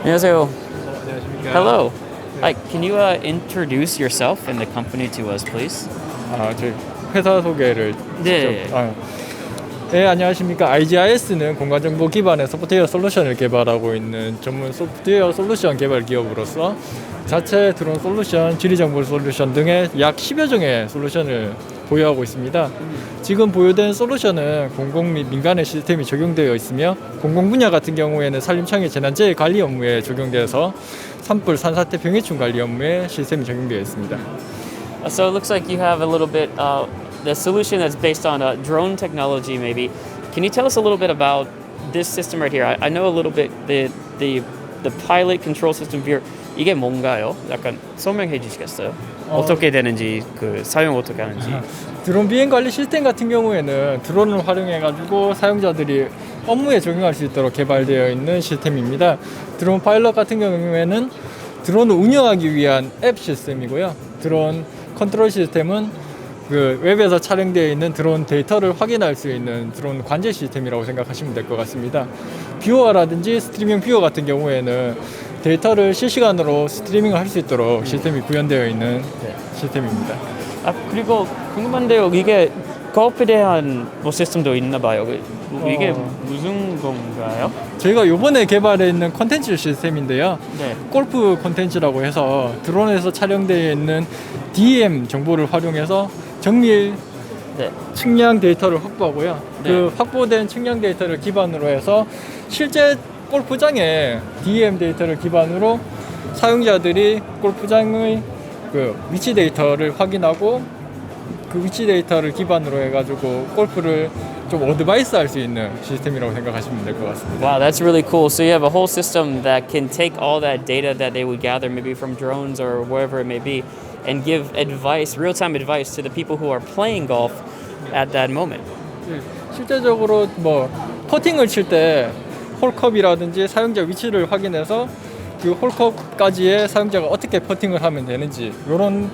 안녕하세요. 안녕하십니까. Hello. Hi, can you uh, introduce yourself and the company to us, please? 아, 저 회사 소개를 네. 직접- 아, 네, 안녕하십니까. IGIS는 공간 정보 기반의 소프트웨어 솔루션을 개발하고 있는 전문 소프트웨어 솔루션 개발 기업으로서 자체 드론 솔루션, 지리 정보 솔루션 등의 약 10여 종의 솔루션을 보유하고 있습니다. 지금 보유된 솔루션은 공공 및 민간의 시스템이 적용되어 있으며 공공 분야 같은 경우에는 산림청의 재난재해 관리 업무에 적용돼서 산불, 산사태, 병해충 관리 업무에 시스템이 적용되어 있습니다. Uh, So it looks like you have a little bit uh, the solution that's based on uh, drone technology, maybe. Can you tell us a little bit about this system right here? I, I know a little bit the the the pilot control system here. 이게 뭔가요? 약간 설명해 주시겠어요? 어... 떻게 되는지 그 사용 어떻게 하는지. 드론 비행 관리 시스템 같은 경우에는 드론을 활용해 가지고 사용자들이 업무에 적용할 수 있도록 개발되어 있는 시스템입니다. 드론 파일럿 같은 경우에는 드론을 운영하기 위한 앱 시스템이고요. 드론 컨트롤 시스템은 그 웹에서 촬영되어 있는 드론 데이터를 확인할 수 있는 드론 관제 시스템이라고 생각하시면 될 것 같습니다. 뷰어라든지 스트리밍 뷰어 같은 경우에는 데이터를 실시간으로 스트리밍을 할 수 있도록 시스템이 구현되어 있는 시스템입니다. 아 그리고 궁금한데요. 이게 golf에 대한 뭐 시스템도 있나 봐요. 그, 뭐 이게 어. 무슨 건가요? 저희가 요번에 개발해 있는 컨텐츠 시스템인데요. 네. 골프 콘텐츠라고 해서 드론에서 촬영되어 있는 DM 정보를 활용해서 정밀 네. 측량 데이터를 확보하고요. 네. 그 확보된 측량 데이터를 기반으로 해서 실제 골프장의 DM 데이터를 기반으로 사용자들이 골프장의 그 위치 데이터를 확인하고 그 위치 데이터를 기반으로 해가지고 골프를 좀 어드바이스 할 수 있는 시스템이라고 생각하시면 될 것 같습니다. Wow, that's really cool. So you have a whole system that can take all that data that they would gather, maybe from drones or wherever it may be, and give advice, real-time advice to the people who are playing golf at that moment. 예, 실제적으로 뭐 퍼팅을 칠때 홀컵이라든지 사용자 위치를 확인해서 그 홀컵까지의 사용자가 어떻게 퍼팅을 하면 되는지 이런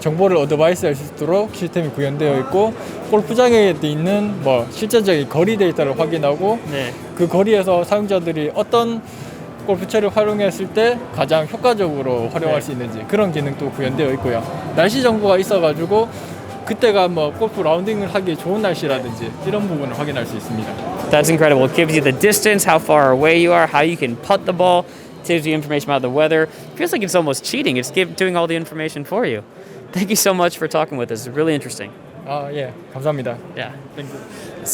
정보를 어드바이스 할 수 있도록 시스템이 구현되어 있고 골프장에 있는 뭐 실제적인 거리 데이터를 확인하고 네. 그 거리에서 사용자들이 어떤 골프채를 활용했을 때 가장 효과적으로 활용할 네. 수 있는지 그런 기능도 구현되어 있고요. 날씨 정보가 있어가지고 그때가 뭐 골프 라운딩을 하기 좋은 날씨라든지 이런 부분을 확인할 수 있습니다. That's incredible. It gives you the distance, how far away you are, how you can putt the ball, tells you information about the weather. feels like it's almost cheating. It's give, doing all the information for you. Thank you so much for talking with us. It's really interesting. 아 예, 감사합니다. Yeah. 땡큐.